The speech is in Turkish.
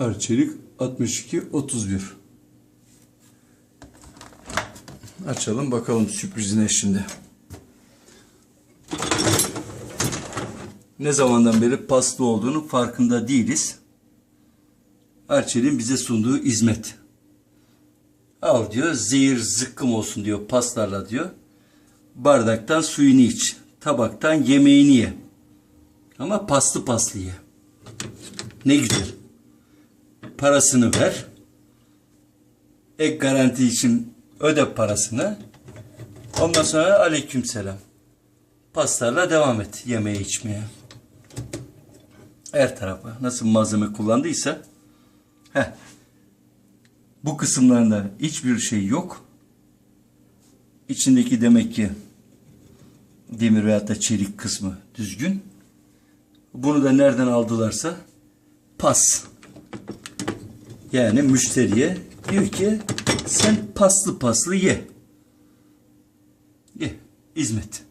Arçelik 62 31. Açalım bakalım sürprizine şimdi. Ne zamandan beri paslı olduğunu farkında değiliz. Arçelik'in bize sunduğu hizmet. Al diyor zehir zıkkım olsun diyor paslarla diyor. Bardaktan suyunu iç. Tabaktan yemeğini ye. Ama paslı paslı ye. Ne güzel. Parasını ver. Ek garanti için öde parasını. Ondan sonra aleykümselam. Paslarla devam et yemeğe içmeye. Her tarafa nasıl malzeme kullandıysa heh, bu kısımlarında hiçbir şey yok. İçindeki demek ki demir veyahut da çelik kısmı düzgün. Bunu da nereden aldılarsa pas. Yani müşteriye diyor ki sen paslı paslı ye. Ye. Hizmet.